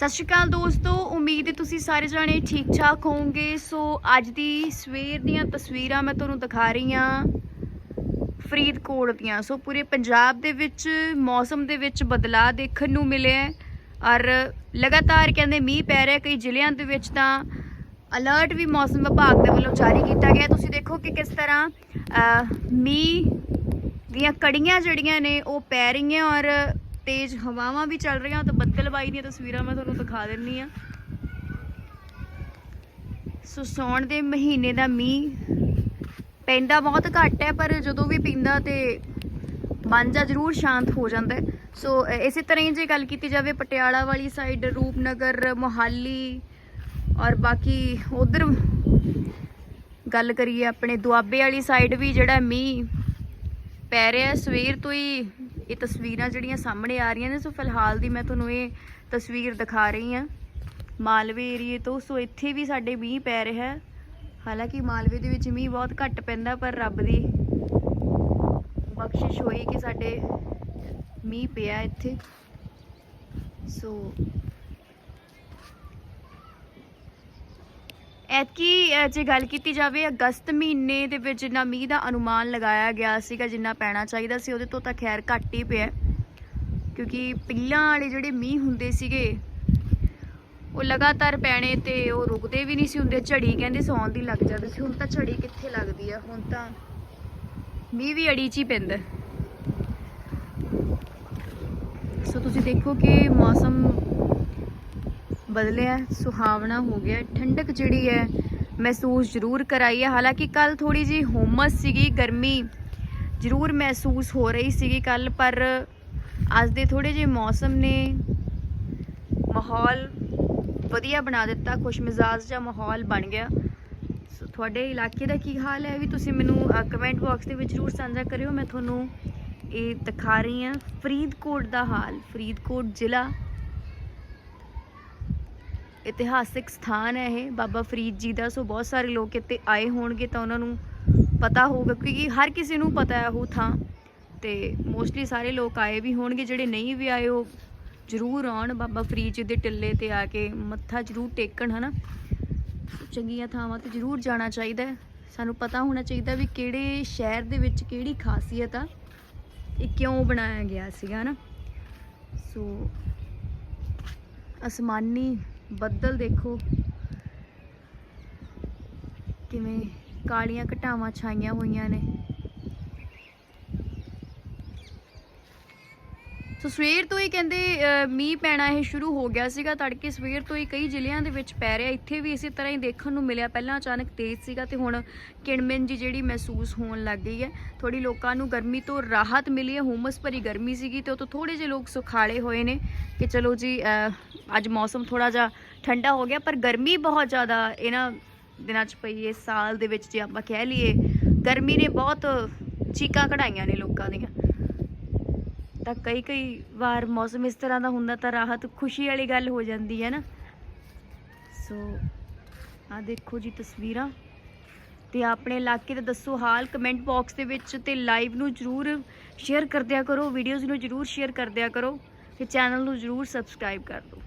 ਸਤਿ ਸ਼੍ਰੀ ਅਕਾਲ ਦੋਸਤੋ, ਉਮੀਦ ਹੈ ਤੁਸੀਂ ਸਾਰੇ ਜਾਣੇ ਠੀਕ ਠਾਕ ਹੋਵੋਗੇ। ਸੋ ਅੱਜ ਦੀ ਸਵੇਰ ਦੀਆਂ ਤਸਵੀਰਾਂ ਮੈਂ ਤੁਹਾਨੂੰ ਦਿਖਾ ਰਹੀ ਹਾਂ ਫਰੀਦਕੋਟ ਦੀਆਂ। ਸੋ ਪੂਰੇ ਪੰਜਾਬ ਦੇ ਵਿੱਚ ਮੌਸਮ ਦੇ ਵਿੱਚ ਬਦਲਾਅ ਦੇਖਣ ਨੂੰ ਮਿਲਿਆ ਔਰ ਲਗਾਤਾਰ ਕਹਿੰਦੇ ਮੀਂਹ ਪੈ ਰਿਹਾ ਕਈ ਜ਼ਿਲ੍ਹਿਆਂ ਦੇ ਵਿੱਚ ਤਾਂ ਅਲਰਟ ਵੀ ਮੌਸਮ ਵਿਭਾਗ ਦੇ ਵੱਲੋਂ ਜਾਰੀ ਕੀਤਾ ਗਿਆ ਤੁਸੀਂ ਦੇਖੋ ਕਿ ਕਿਸ ਤਰ੍ਹਾਂ ਮੀਂਹ ਦੀਆਂ ਕੜੀਆਂ ਜਿਹੜੀਆਂ ਨੇ ਉਹ ਪੈ ਰਹੀਆਂ ਔਰ ਤੇਜ਼ ਹਵਾਵਾਂ ਵੀ ਚੱਲ ਰਹੀਆਂ, ਤੇ ਬੱਦਲਬਾਈ ਦੀਆਂ ਤਸਵੀਰਾਂ ਮੈਂ ਤੁਹਾਨੂੰ ਦਿਖਾ ਦਿੰਨੀ ਆ। ਸੋ ਸੌਣ ਦੇ ਮਹੀਨੇ ਦਾ ਮੀਂਹ, ਪੈਂਦਾ ਬਹੁਤ ਘੱਟ ਹੈ, ਪਰ ਜਦੋਂ ਵੀ ਪੈਂਦਾ ਤੇ ਮਨ ਜਾ ਜ਼ਰੂਰ ਸ਼ਾਂਤ ਹੋ ਜਾਂਦਾ ਸੋ ਇਸੇ ਤਰ੍ਹਾਂ ਹੀ ਜੇ ਗੱਲ ਕੀਤੀ ਜਾਵੇ ਪਟਿਆਲਾ ਵਾਲੀ ਸਾਈਡ ਰੂਪਨਗਰ, ਮੋਹਾਲੀ ਔਰ ਬਾਕੀ ਉਧਰ ਗੱਲ ਕਰੀਏ ਆਪਣੇ ਦੁਆਬੇ ਵਾਲੀ ਸਾਈਡ ਵੀ ਜਿਹੜਾ ਮੀਂਹ ਪੈ ਰਿਹਾ ਸਵੇਰ ਤੋਂ ਹੀ ਇਹ ਤਸਵੀਰਾਂ ਜਿਹੜੀਆਂ ਸਾਹਮਣੇ ਆ ਰਹੀਆਂ ਨੇ, ਸੋ ਫਿਲਹਾਲ ਦੀ ਮੈਂ ਤੁਹਾਨੂੰ ਇਹ ਤਸਵੀਰ ਦਿਖਾ ਰਹੀ ਹਾਂ। ਮਾਲਵੇ ਏਰੀਏ ਤੋਂ, ਸੋ ਇੱਥੇ ਵੀ ਸਾਡੇ ਮੀਂਹ ਪੈ ਰਿਹਾ ਹੈ। ਹਾਲਾਂਕਿ ਮਾਲਵੇ ਦੇ ਵਿੱਚ ਮੀਂਹ ਬਹੁਤ ਘੱਟ ਪੈਂਦਾ, ਪਰ ਰੱਬ ਦੀ ਬਖਸ਼ਿਸ਼ ਹੋਈ ਕਿ ਸਾਡੇ ਮੀਂਹ ਪਿਆ ਇੱਥੇ। ਸੋ ਐਤਕੀ ਜੇ ਗੱਲ ਕੀਤੀ ਜਾਵੇ, ਅਗਸਤ ਮਹੀਨੇ ਦੇ ਵਿੱਚ ਜਿੰਨਾ ਮੀਂਹ ਦਾ ਅਨੁਮਾਨ ਲਗਾਇਆ ਗਿਆ ਸੀਗਾ, ਜਿੰਨਾ ਪੈਣਾ ਚਾਹੀਦਾ ਸੀ, ਉਹਦੇ ਤੋਂ ਤਾਂ ਖੈਰ ਘੱਟ ਹੀ ਪਿਆ। ਕਿਉਂਕਿ ਪਹਿਲਾਂ ਵਾਲੇ ਜਿਹੜੇ ਮੀਂਹ ਹੁੰਦੇ ਸੀਗੇ, ਉਹ ਲਗਾਤਾਰ ਪੈਣੇ ਤੇ ਉਹ ਰੁਕਦੇ ਵੀ ਨਹੀਂ ਸੀ ਹੁੰਦੇ। ਝੜੀ ਕਹਿੰਦੇ ਸੌਣ ਦੀ ਲੱਗ ਜਾਂਦੀ ਸੀ। ਹੁਣ ਤਾਂ ਝੜੀ ਕਿੱਥੇ ਲੱਗਦੀ ਆ? ਹੁਣ ਤਾਂ ਮੀਂਹ ਵੀ ਅੜੀ 'ਚ ਹੀ ਪੈਂਦਾ। ਸੋ ਤੁਸੀਂ ਦੇਖੋ ਕਿ ਮੌਸਮ ਬਦਲਿਆ, ਸੁਹਾਵਣਾ ਹੋ ਗਿਆ, ਠੰਡਕ ਜਿਹੜੀ ਹੈ, ਮਹਿਸੂਸ ਜ਼ਰੂਰ ਕਰਾਈ ਹੈ। ਹਾਲਾਂਕਿ ਕੱਲ ਥੋੜੀ ਜੀ ਹੁਮਸ ਸੀਗੀ, ਗਰਮੀ ਜ਼ਰੂਰ ਮਹਿਸੂਸ ਹੋ ਰਹੀ ਸੀਗੀ ਕੱਲ ਪਰ ਅੱਜ ਦੇ ਥੋੜੇ ਜਿਹੇ ਮੌਸਮ ਨੇ ਮਾਹੌਲ ਵਧੀਆ ਬਣਾ ਦਿੱਤਾ ਖੁਸ਼ ਮਿਜ਼ਾਜ ਜਿਹਾ ਮਾਹੌਲ ਬਣ ਗਿਆ। ਸੋ ਤੁਹਾਡੇ ਇਲਾਕੇ ਦਾ ਕੀ ਹਾਲ ਹੈ? ਇਹ ਵੀ ਤੁਸੀਂ ਮੈਨੂੰ ਕਮੈਂਟ ਬਾਕਸ ਦੇ ਵਿੱਚ ਜ਼ਰੂਰ ਸਾਂਝਾ ਕਰਿਓ। ਮੈਂ ਤੁਹਾਨੂੰ ਇਹ ਦਿਖਾ ਰਹੀ ਹਾਂ। ਫਰੀਦਕੋਟ ਦਾ ਹਾਲ, ਫਰੀਦਕੋਟ ਜ਼ਿਲ੍ਹਾ ਇਤਿਹਾਸਿਕ ਸਥਾਨ ਹੈ ਇਹ। ਬਾਬਾ ਫਰੀਦ ਜੀ ਦਾ, ਸੋ ਬਹੁਤ ਸਾਰੇ ਲੋਕ ਇੱਥੇ ਆਏ ਹੋਣਗੇ ਤਾਂ ਉਹਨਾਂ ਨੂੰ ਪਤਾ ਹੋਊਗਾ, ਕਿਉਂਕਿ ਹਰ ਕਿਸੇ ਨੂੰ ਪਤਾ ਹੈ ਉਹ ਥਾਂ। ਤੇ ਮੋਸਟਲੀ ਸਾਰੇ ਲੋਕ ਆਏ ਵੀ ਹੋਣਗੇ, ਜਿਹੜੇ ਨਹੀਂ ਵੀ ਆਏ ਉਹ ਜ਼ਰੂਰ ਆਉਣ। ਬਾਬਾ ਫਰੀਦ ਜੀ ਦੇ ਟਿੱਲੇ ਤੇ ਆ ਕੇ ਮੱਥਾ ਜ਼ਰੂਰ ਟੇਕਣ, ਹਨਾ? ਚੰਗੀਆਂ ਥਾਵਾਂ ਤੇ ਜ਼ਰੂਰ ਜਾਣਾ ਚਾਹੀਦਾ ਹੈ। ਸਾਨੂੰ ਪਤਾ ਹੋਣਾ ਚਾਹੀਦਾ ਵੀ ਕਿਹੜੇ ਸ਼ਹਿਰ ਦੇ ਵਿੱਚ ਕਿਹੜੀ ਖਾਸੀਅਤ ਆ, ਇਹ ਕਿਉਂ ਬਣਾਇਆ ਗਿਆ ਸੀਗਾ, ਹਨਾ? ਸੋ ਅਸਮਾਨੀ ਬੱਦਲ ਦੇਖੋ। ਕਿਵੇਂ ਕਾਲੀਆਂ ਘਟਾਵਾਂ ਛਾਈਆਂ ਹੋਈਆਂ ਨੇ। ਸੋ ਸਵੇਰ ਤੋਂ ਹੀ ਕਹਿੰਦੇ ਮੀਂਹ ਪੈਣਾ ਇਹ ਸ਼ੁਰੂ ਹੋ ਗਿਆ ਸੀਗਾ, ਤੜਕੇ ਸਵੇਰ ਤੋਂ ਹੀ ਕਈ ਜ਼ਿਲ੍ਹਿਆਂ ਦੇ ਵਿੱਚ ਪੈ ਰਿਹਾ। ਇੱਥੇ ਵੀ ਇਸੇ ਤਰ੍ਹਾਂ ਹੀ ਦੇਖਣ ਨੂੰ ਮਿਲਿਆ। ਪਹਿਲਾਂ ਅਚਾਨਕ ਤੇਜ਼ ਸੀਗਾ ਤੇ ਹੁਣ ਕਿਣਮਿਣ ਜੀ ਜਿਹੜੀ ਮਹਿਸੂਸ ਹੋਣ ਲੱਗ ਗਈ ਹੈ। ਥੋੜੀ ਲੋਕਾਂ ਨੂੰ ਗਰਮੀ ਤੋਂ ਰਾਹਤ ਮਿਲੀ ਹੈ। ਹੁਮਸ ਭਰੀ ਗਰਮੀ ਸੀਗੀ ਤੇ ਉਹ ਤੋਂ ਥੋੜੇ ਜਿਹੇ ਲੋਕ ਸੁਖਾਲੇ ਹੋਏ ਨੇ ਕਿ ਚਲੋ ਜੀ ਅੱਜ ਮੌਸਮ ਥੋੜਾ ਜਿਹਾ ਠੰਡਾ ਹੋ ਗਿਆ, ਪਰ ਗਰਮੀ ਬਹੁਤ ਜ਼ਿਆਦਾ ਇਹਨਾਂ ਦਿਨਾਂ 'ਚ ਪਈ ਹੈ। ਸਾਲ ਦੇ ਵਿੱਚ ਜੇ ਆਪਾਂ ਕਹਿ ਲਈਏ, ਗਰਮੀ ਨੇ ਬਹੁਤ ਚੀਕਾਂ ਕਢਾਈਆਂ ਨੇ ਲੋਕਾਂ ਦੀਆਂ। ਤਾਂ ਕਈ ਕਈ ਵਾਰ ਮੌਸਮ ਇਸ ਤਰ੍ਹਾਂ ਦਾ ਹੁੰਦਾ ਤਾਂ ਰਾਹਤ ਖੁਸ਼ੀ ਵਾਲੀ ਗੱਲ ਹੋ ਜਾਂਦੀ ਹੈ ਨਾ। ਸੋ ਆ ਦੇਖੋ ਜੀ ਤਸਵੀਰਾਂ। ਤੇ ਆਪਣੇ ਇਲਾਕੇ ਦਾ ਦੱਸੋ ਹਾਲ ਕਮੈਂਟ ਬਾਕਸ ਦੇ ਵਿੱਚ ਤੇ ਲਾਈਵ ਨੂੰ ਜਰੂਰ ਸ਼ੇਅਰ ਕਰਦਿਆ ਕਰੋ ਵੀਡੀਓਜ਼ ਨੂੰ ਜਰੂਰ ਸ਼ੇਅਰ ਕਰਦਿਆ ਕਰੋ ਤੇ ਚੈਨਲ ਨੂੰ ਜਰੂਰ ਸਬਸਕ੍ਰਾਈਬ ਕਰ ਦਿਓ।